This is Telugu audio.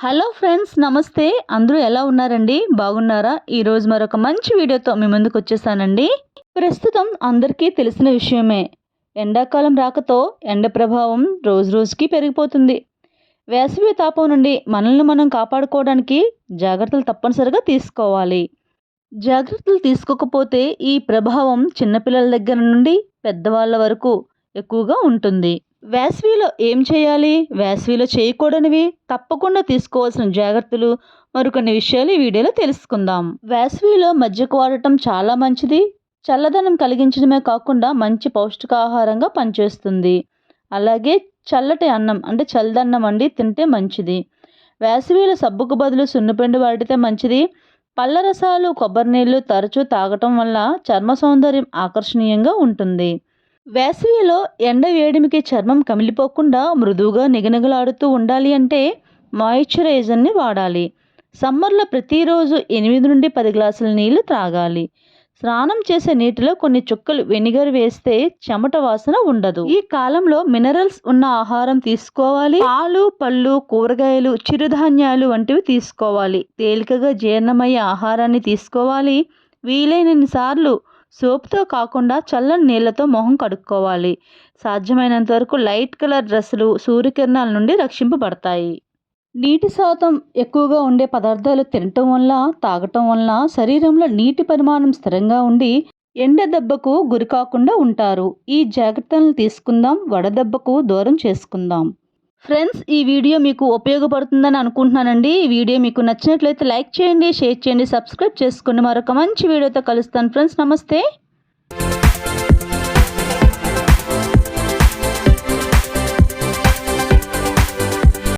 హలో ఫ్రెండ్స్ నమస్తే. అందరూ ఎలా ఉన్నారండి? బాగున్నారా? ఈరోజు మరొక మంచి వీడియోతో మీ ముందుకు వచ్చేసానండి. ప్రస్తుతం అందరికీ తెలిసిన విషయమే. ఎండాకాలం రాకతో ఎండ ప్రభావం రోజు రోజుకి పెరిగిపోతుంది. వేసవి తాపం నుండి మనల్ని మనం కాపాడుకోవడానికి జాగ్రత్తలు తప్పనిసరిగా తీసుకోవాలి. జాగ్రత్తలు తీసుకోకపోతే ఈ ప్రభావం చిన్నపిల్లల దగ్గర నుండి పెద్దవాళ్ళ వరకు ఎక్కువగా ఉంటుంది. వేసవిలో ఏం చేయాలి? వేసవిలో చేయకూడనివి తప్పకుండా తీసుకోవాల్సిన జాగ్రత్తలు మరికొన్ని విషయాలు ఈ వీడియోలో తెలుసుకుందాం. వేసవిలో మజ్జిగ వాడటం చాలా మంచిది. చల్లదనం కలిగించడమే కాకుండా మంచి పౌష్టికాహారంగా పనిచేస్తుంది. అలాగే చల్లటి అన్నం అంటే చల్లదన్నం వండి తింటే మంచిది. వేసవిలో సబ్బుకు బదులు సున్నపిండి వాడితే మంచిది. పళ్ళ రసాలు కొబ్బరి నీళ్ళు తరచూ తాగటం వల్ల చర్మ సౌందర్యం ఆకర్షణీయంగా ఉంటుంది. వేసవిలో ఎండ వేడిమికి చర్మం కమిలిపోకుండా మృదువుగా నిగనిగలాడుతూ ఉండాలి అంటే మాయిశ్చరైజర్ని వాడాలి. సమ్మర్లో ప్రతిరోజు ఎనిమిది నుండి పది గ్లాసుల నీళ్ళు త్రాగాలి. స్నానం చేసే నీటిలో కొన్ని చుక్కలు వెనిగర్ వేస్తే చెమట వాసన ఉండదు. ఈ కాలంలో మినరల్స్ ఉన్న ఆహారం తీసుకోవాలి. పాలు పళ్ళు కూరగాయలు చిరుధాన్యాలు వంటివి తీసుకోవాలి. తేలికగా జీర్ణమయ్యే ఆహారాన్ని తీసుకోవాలి. వీలైనన్ని సార్లు సోప్తో కాకుండా చల్లని నీళ్ళతో మొహం కడుక్కోవాలి. సాధ్యమైనంత వరకు లైట్ కలర్ డ్రెస్సులు సూర్యకిరణాల నుండి రక్షింపబడతాయి. నీటి శాతం ఎక్కువగా ఉండే పదార్థాలు తినటం వల్ల తాగటం వల్ల శరీరంలో నీటి పరిమాణం స్థిరంగా ఉండి ఎండ దెబ్బకు గురికాకుండా ఉంటారు. ఈ జాగ్రత్తలను తీసుకుందాం. వడదెబ్బకు దూరం చేసుకుందాం. ఫ్రెండ్స్ ఈ వీడియో మీకు ఉపయోగపడుతుందని అనుకుంటున్నానండి. ఈ వీడియో మీకు నచ్చినట్లయితే లైక్ చేయండి షేర్ చేయండి సబ్స్క్రైబ్ చేసుకోండి మరొక మంచి వీడియోతో కలుస్తాను. ఫ్రెండ్స్ నమస్తే.